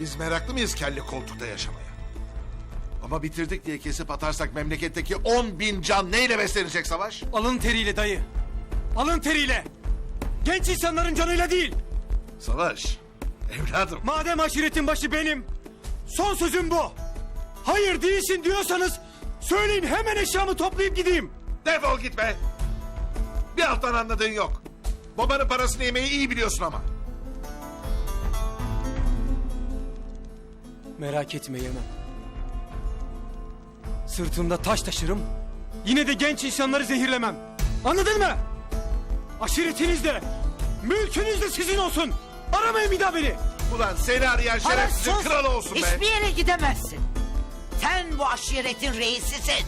Biz meraklı mıyız kelli koltukta yaşamaya? Ama bitirdik diye kesip atarsak memleketteki on bin can neyle beslenecek Savaş? Alın teriyle dayı. Alın teriyle. Genç insanların canıyla değil. Savaş, evladım. Madem aşiretin başı benim. Son sözüm bu. Hayır değilsin diyorsanız söyleyin hemen eşyamı toplayıp gideyim. Defol git be. Bir alttan anladığın yok. Babanın parasını yemeyi iyi biliyorsun ama. Merak etme yemem. Sırtımda taş taşırım. Yine de genç insanları zehirlemem. Anladın mı? Aşiretiniz de, mülkünüz de sizin olsun. Aramayın bir daha beni. Ulan seni arayan şerefsizin Sus! kralı olsun be. Hiçbir yere gidemezsin. Sen bu aşiretin reisisin.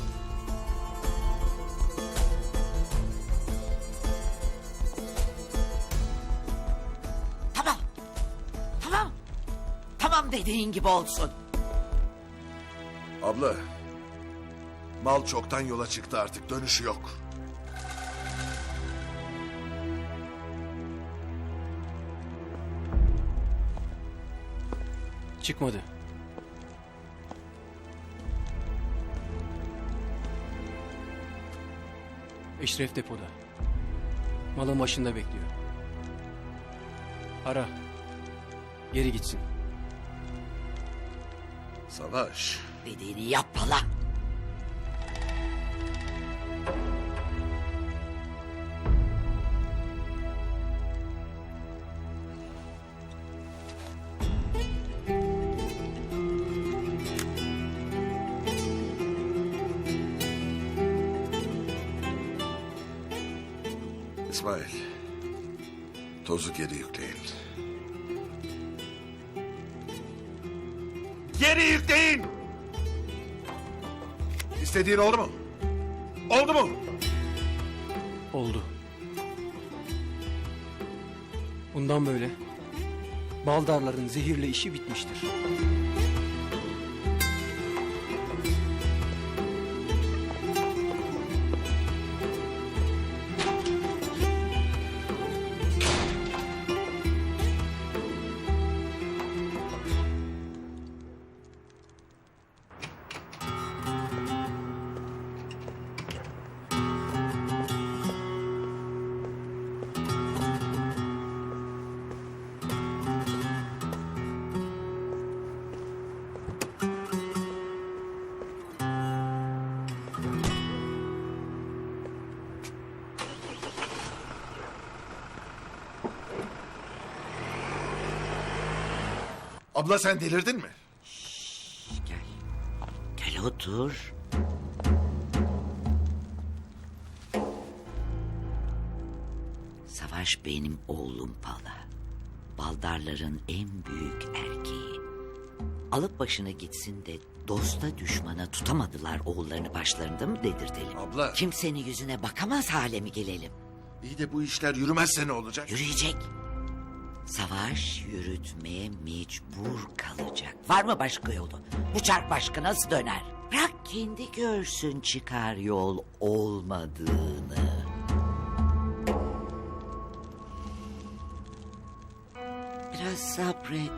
Tamam dediğin gibi olsun. Abla, mal çoktan yola çıktı artık dönüşü yok. Çıkmadı. Eşref depoda. Malın başında bekliyor. Ara. Geri gitsin. Savaş, Dediğini yap lan. İsmail. Tozu geri yükleyin. Geri yükleyin! İstediğin oldu mu? Oldu mu? Oldu. Bundan böyle baldarların zehirle işi bitmiştir. Abla sen delirdin mi? Gel. Gel otur. Savaş benim oğlum Pala. Baldarların en büyük erkeği. Alıp başına gitsin de dosta düşmana tutamadılar oğullarını başlarında mı dedirtelim? Abla. Kimsenin yüzüne bakamaz hale mi gelelim? İyi de bu işler yürümezse ne olacak? Yürüyecek. Savaş yürütmeye mecbur kalacak. Var mı başka yolu? Bu çark başka nasıl döner? Bırak kendi görsün çıkar yol olmadığını. Biraz sabret.